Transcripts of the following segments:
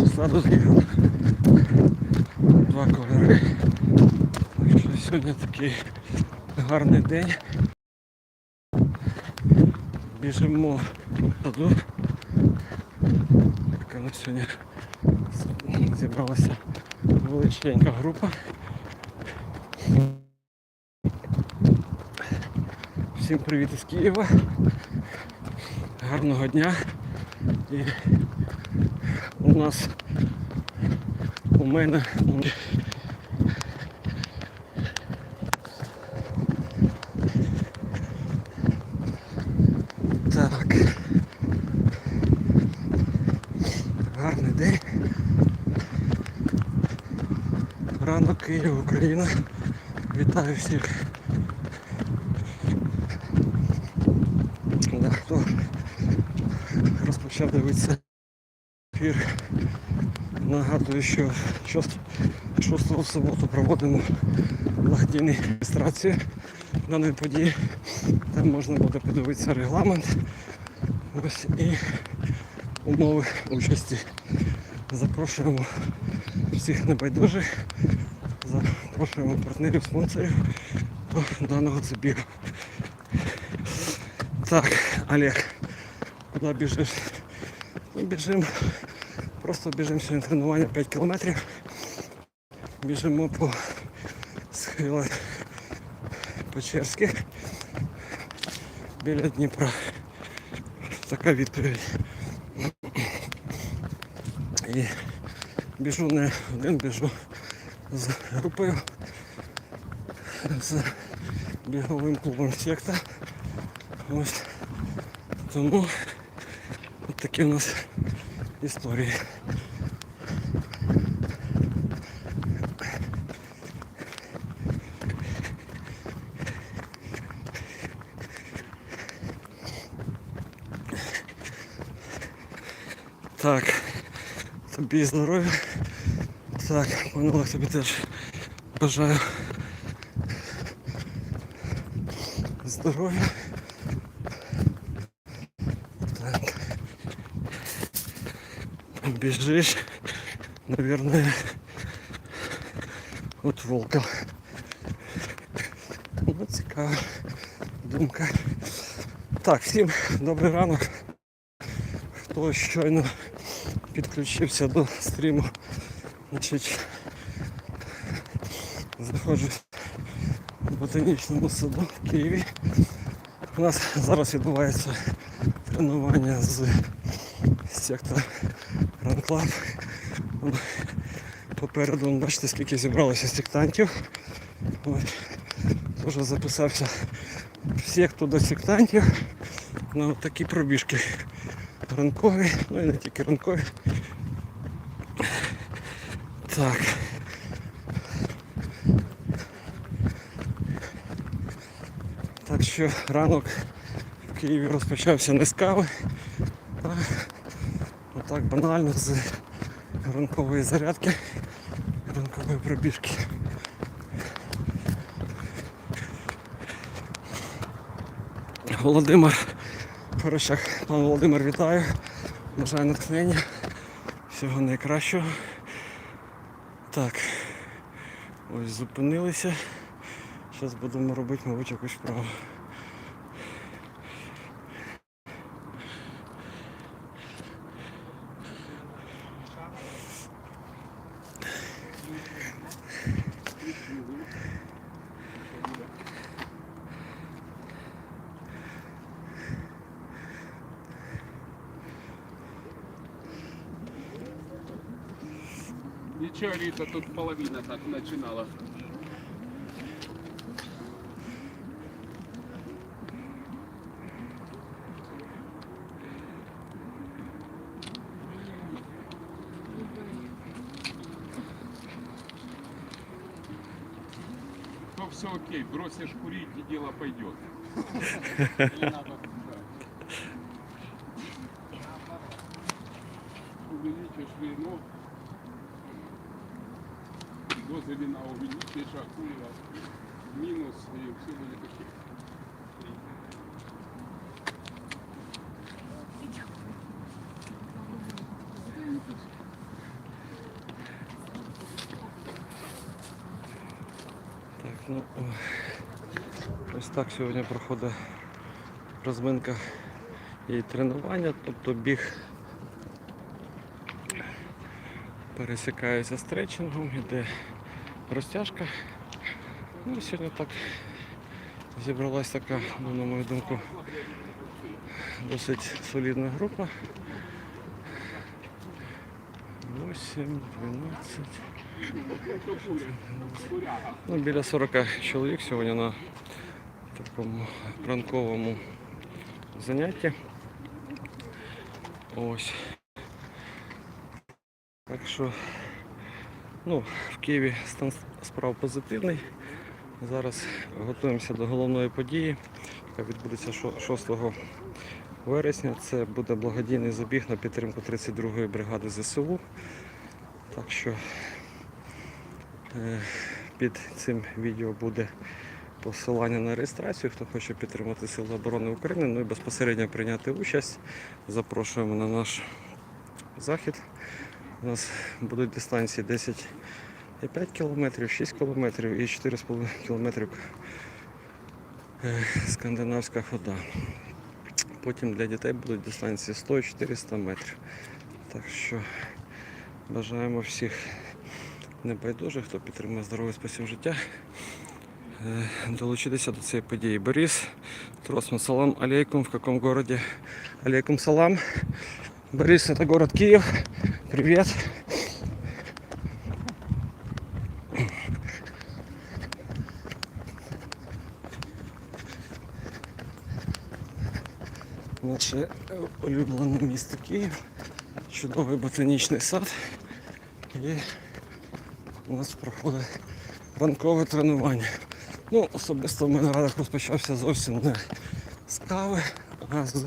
числа дозвілля. Два кольори. Сьогодні такий гарний день. Біжимо в саду. Така на сьогодні зібралася величенька група. Всім привіт із Києва. Гарного дня. І у нас у мене так. Гарний день. Ранок Київ, Україна. Вітаю всіх. Да, хто розпочав дивитися ефір. Нагадую, що 6 в суботу проводимо благодійні реєстрації даної події. Там можна буде подивитися регламент ось і умови участі. Запрошуємо всіх небайдужих, запрошуємо партнерів, спонсорів до даного забігу. Так, Олег, куди біжиш? Ми біжимо, просто біжимо сьогодні тренування 5 кілометрів. Біжимо по схилах Печерських біля Дніпра. Така відповідь. І біжу не один, біжу з групою, з біговим клубом секта. Ось тому от такі у нас історії. Так, тобі здоров'я. Так, пане тобі теж бажаю здоров'я. Бежишь, наверное, от волка. Ну, цікава думка. Так, всім добрий ранок. Хто щойно підключився до стріму, значить, заходжу в ботанічному саду в Києві. У нас зараз відбувається тренування з сектора Ранклаб. Попереду бачите, скільки зібралося сектантів. Теж записався в секту до сектантів на такі пробіжки ранкові, ну і не тільки ранкові. Так. Так що ранок в Києві розпочався не з кави, отак банально з ранкової зарядки, ранкової пробіжки. Володимир Хорошак, пан Володимир, вітаю. Бажаю натхнення. Всього найкращого. Так. Ось зупинилися. Зараз будемо робити, мабуть, якусь вправу. Ничего, Рита, тут половина так начинала. То все окей, бросишь курить и дело пойдет. Увеличишь вино, дозвілі на увеличення ну, Акуліва мінус і всі були такі. Так, ну, Ось так сьогодні проходить розминка і тренування, тобто біг пересікається з тречингом, іде розтяжка. Ну і сьогодні так зібралась така, ну, на мою думку, досить солідна група. 8, 12. Ну, біля 40 чоловік сьогодні на такому ранковому занятті. Ось. Так що, ну, в Києві стан справ позитивний. Зараз готуємося до головної події, яка відбудеться 6 вересня. Це буде благодійний забіг на підтримку 32-ї бригади ЗСУ. Так що е, під цим відео буде посилання на реєстрацію, хто хоче підтримати Сили оборони України, ну і безпосередньо прийняти участь. Запрошуємо на наш захід. У нас будуть дистанції 10,5 кілометрів, 6 кілометрів і 4,5 кілометрів е, скандинавська хода. Потім для дітей будуть дистанції 100-400 метрів. Так що бажаємо всіх небайдужих, хто підтримує здоровий спосіб життя, е, долучитися до цієї події. Борис, Тросман, салам алейкум. В каком городе? Алейкум салам. Борис, это город Киев. Привет. Наше улюблене місто Київ, чудовий ботанічний сад. І у нас проходить ранкове тренування. Ну, особисто в мене ранок розпочався зовсім не з кави, а з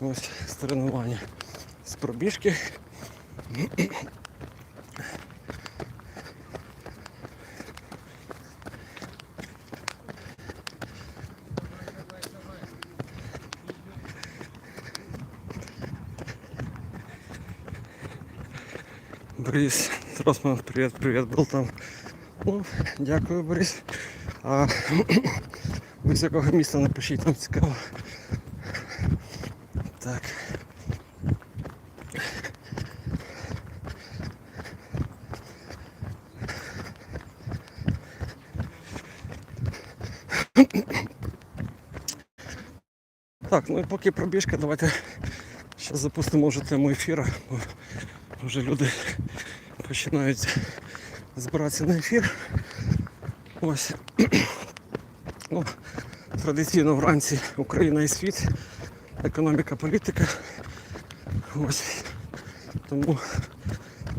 ось з тренування пробіжки. Борис Тросман, привіт, привіт, був там. Ну, дякую, Борис. А ви з якого міста напишіть, там цікаво. Так. Так, ну і поки пробіжка, давайте зараз запустимо вже тему ефіру, бо вже люди починають збиратися на ефір. Ось. Ну, традиційно вранці Україна і світ, економіка, політика. Ось. Тому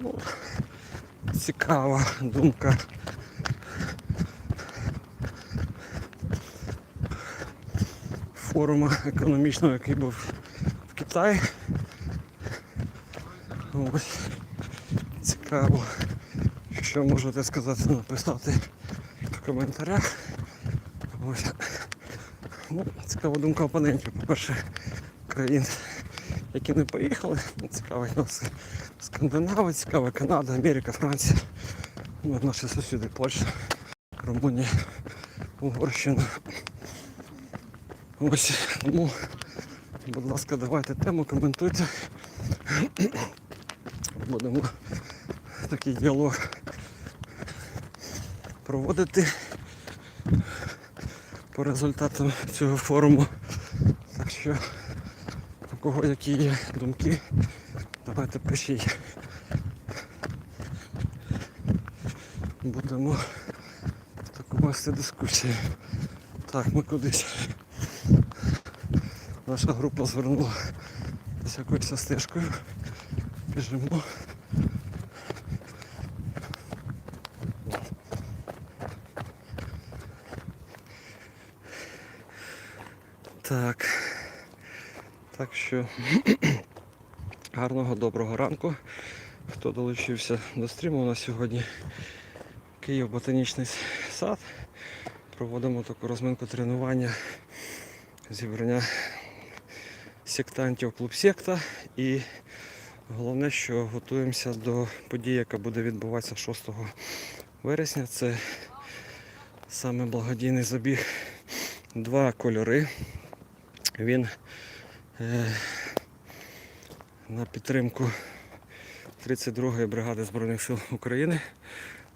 ну, цікава думка. Форуму економічного, який був в Китаї. Ось. Цікаво, що можете сказати, написати в коментарях. Ось. Ну, цікава думка опонентів. По-перше, країн, які не поїхали. Ну, Цікавий нас Скандинави, цікава Канада, Америка, Франція. Ну, наші сусіди Польща, Румунія, Угорщина. Ось, тому, будь ласка, давайте тему, коментуйте. Будемо такий діалог проводити по результатам цього форуму. Так що у кого які є думки, давайте пишіть. Будемо таку вести дискусію. Так, ми кудись. Наша група звернула з якоюсь стежкою. Біжимо. Так. Так що гарного доброго ранку. Хто долучився до стріму, у нас сьогодні Київ ботанічний сад. Проводимо таку розминку тренування, зібрання сектантів клуб секта і головне, що готуємося до події, яка буде відбуватися 6 вересня. Це саме благодійний забіг. Два кольори. Він е, на підтримку 32-ї бригади Збройних сил України.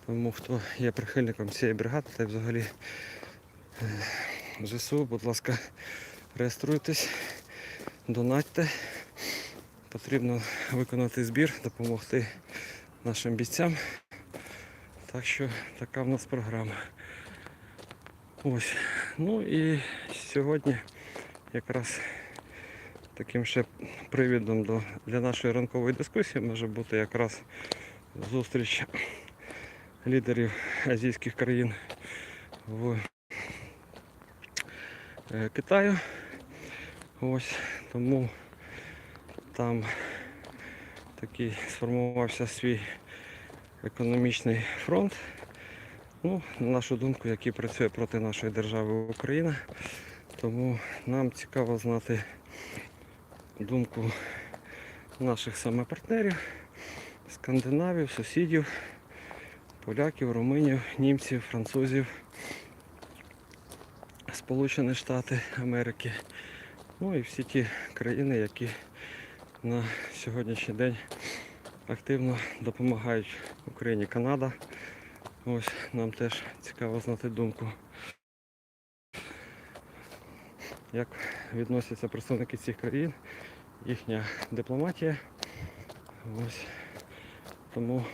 Тому хто є прихильником цієї бригади та й взагалі е, ЗСУ, будь ласка, реєструйтесь, донатьте. Потрібно виконати збір, допомогти нашим бійцям. Так що така в нас програма. Ось. Ну і сьогодні якраз таким ще привідом до, для нашої ранкової дискусії може бути якраз зустріч лідерів азійських країн в е, Китаю. Ось тому там такий сформувався свій економічний фронт. Ну, на нашу думку, який працює проти нашої держави Україна. Тому нам цікаво знати думку наших саме партнерів, скандинавів, сусідів, поляків, румунів, німців, французів, Сполучені Штати Америки. Ну і всі ті країни, які на сьогоднішній день активно допомагають Україні Канада. Ось нам теж цікаво знати думку. Як відносяться представники цих країн, їхня дипломатія. Ось. Тому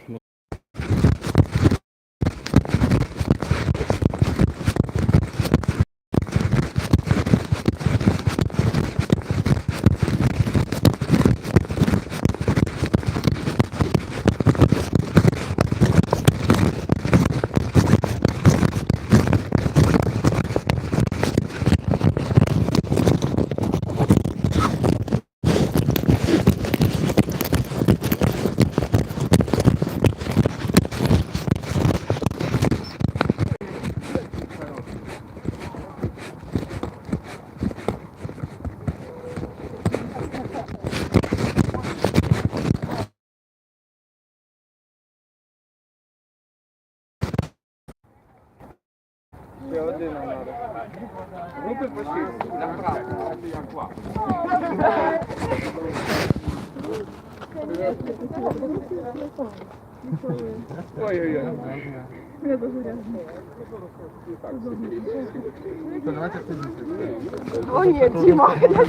Групи по шість. Направо. Це як вам. Ой-ой-ой. О ні, Діма, я це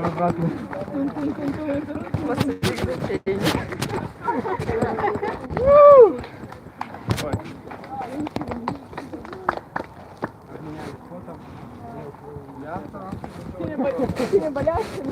все так. Ти не боляшся?